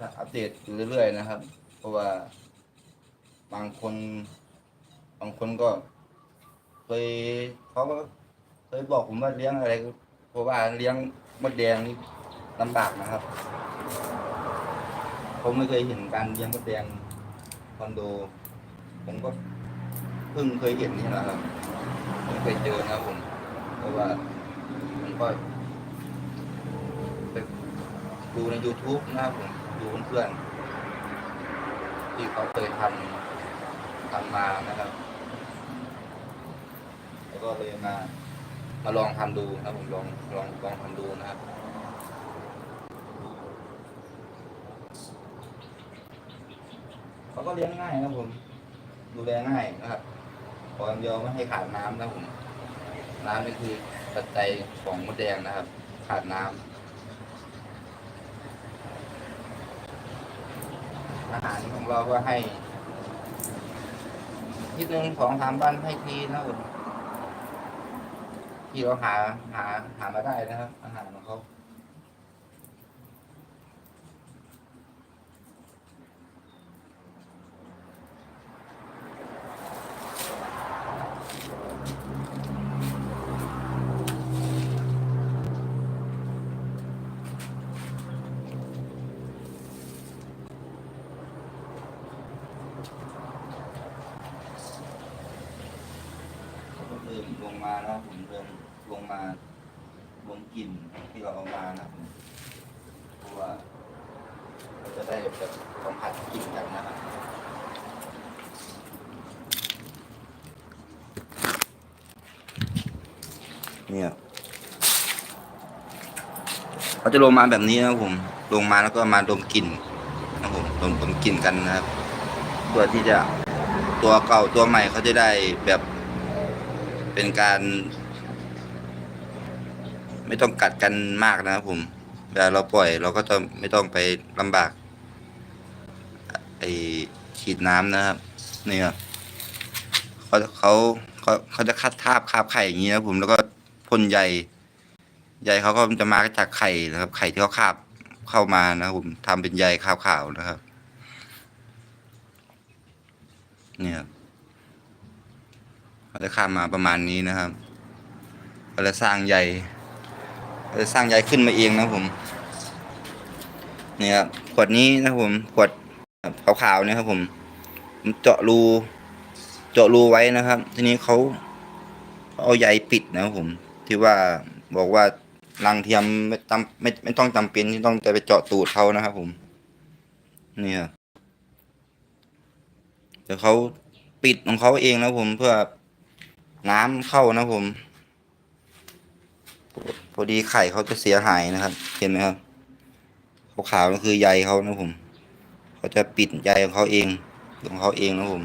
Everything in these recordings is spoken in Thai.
อัปเดตเรื่อยๆนะครับ เพราะว่าบางคน บางคนก็เคยเขาก็เคยบอกผมว่าเลี้ยงอะไรเพราะว่าเลี้ยงมดแดงนี่ลำบากนะครับผมไม่เคยเห็นการเลี้ยงมดแดงคอนโด ผมก็เพิ่งเคยเห็นนี่แหละครับไม่เคยเจอนะผมเพราะว่าผมก็ไปดูใน YouTube นะครับผม ดูเพื่อนๆที่เขาเคยทำทำมานะครับ แล้วก็เลยมามาลองทำดูนะผมลองลองลองทำดูนะครับเขาก็เลี้ยงง่ายนะผม ดูแลง่ายนะครับขออย่างเดียวไม่ให้ขาดน้ำนะผม น้ำนี่คือปัจจัยของมดแดงนะครับ ขาดน้ำ อาหารของเราก็ให้ทีหนึ่งสองสามวันให้ทีนะครับที่เราหาหาหามาได้นะครับ อาหารของเขา ลงมาแล้วผมเริ่มลงมาลงกลิ่นที่เราเอามานะผมเพราะว่าเราจะได้แบบสัมผัสกลิ่นกันนะครับเนี่ยเขาจะลงมาแบบนี้นะครับผม ลงมาแล้วก็มาดมกลิ่นนะครับผมดมดมกลิ่นกันนะครับ ตัวที่จะตัวเก่าตัวใหม่เขาจะได้แบบ เป็นการ ไม่ต้องกัดกันมากนะครับผมเวลาเราปล่อยเราก็จะไม่ต้องไปลำบากไอฉีดน้ำนะครับเนี่ยเขาเขาเขาเขาจะคัดทาบคาบไข่อย่างนี้นะครับผมแล้วก็พ่นใยใยเขาก็จะมาจากไข่นะครับ ไข่ที่เขาคาบเข้ามานะครับผมทำเป็นใยขาวๆนะครับ เนี่ย เขาจะข้ามมาประมาณนี้นะครับเขาจะสร้างใยเขาจะสร้างใยขึ้นมาเองนะผมนี่ครับขวดนี้นะผมขวดขาวๆเนี่ยครับผมผมเจาะรูเจาะรูไว้นะครับ ทีนี้เขาเอาใยปิดนะครับผม ที่ว่าบอกว่ารังเทียมไม่จำไม่ไม่ต้องจำเป็นที่ต้องจะไปเจาะตูดเขานะครับผม เนี่ยเดี๋ยวเขาปิดของเขาเองนะผมเพื่อ น้ำเข้านะผม พอดีไข่เขาจะเสียหายนะครับ เห็นไหมครับขาวๆนั่นคือใยเขานะผมเขาจะปิดใยของเขาเองของเขาเองนะผม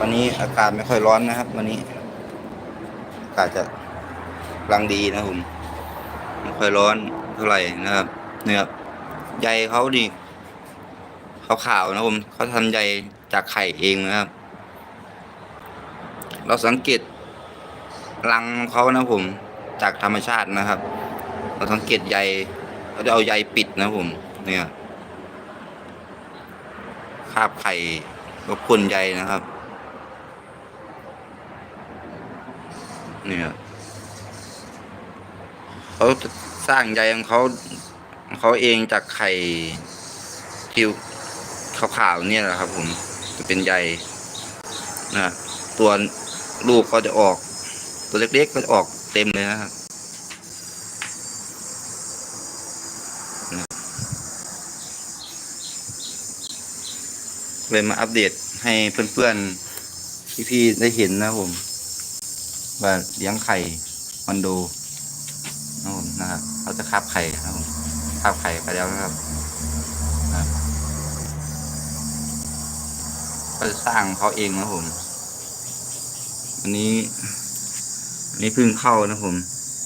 วันนี้อากาศไม่ค่อยร้อนนะครับ วันนี้ อากาศจะ กำลังดีนะผมไม่ค่อยร้อนเท่าไหร่นะครับ เนี่ยครับใยเขาดิขาวๆนะผมเขาทำใยจากไข่เองนะครับ เราสังเกตรังเขานะผม จากธรรมชาตินะครับ เราสังเกตใยเขาจะเอาใยปิดนะผม เนี่ยคาบไข่ก็พ่นใยนะครับ เนี่ย เขาสร้างใยของเขาเขาเองจากไข่ที่ขาวๆเนี่ยแหละครับ ผมจะเป็นใยนะตัวลูกก็จะออก ตัวเล็กๆก็จะออกเต็มเลยนะครับเลยมาอัปเดตให้เพื่อนๆพี่ๆได้เห็นนะผม ว่าเลี้ยงไข่คอนโด นะครับผมนะ คาบไข่ครับผมคาบไข่ไปแล้วนะครับก็จะสร้างเขาเองนะผม อันนี้อันนี้พึ่งเข้านะผม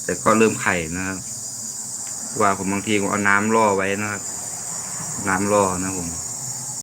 แต่ก็เริ่มไข่นะครับ ว่าผมบางทีผมเอาน้ำล่อไว้นะครับ น้ำล่อนะผม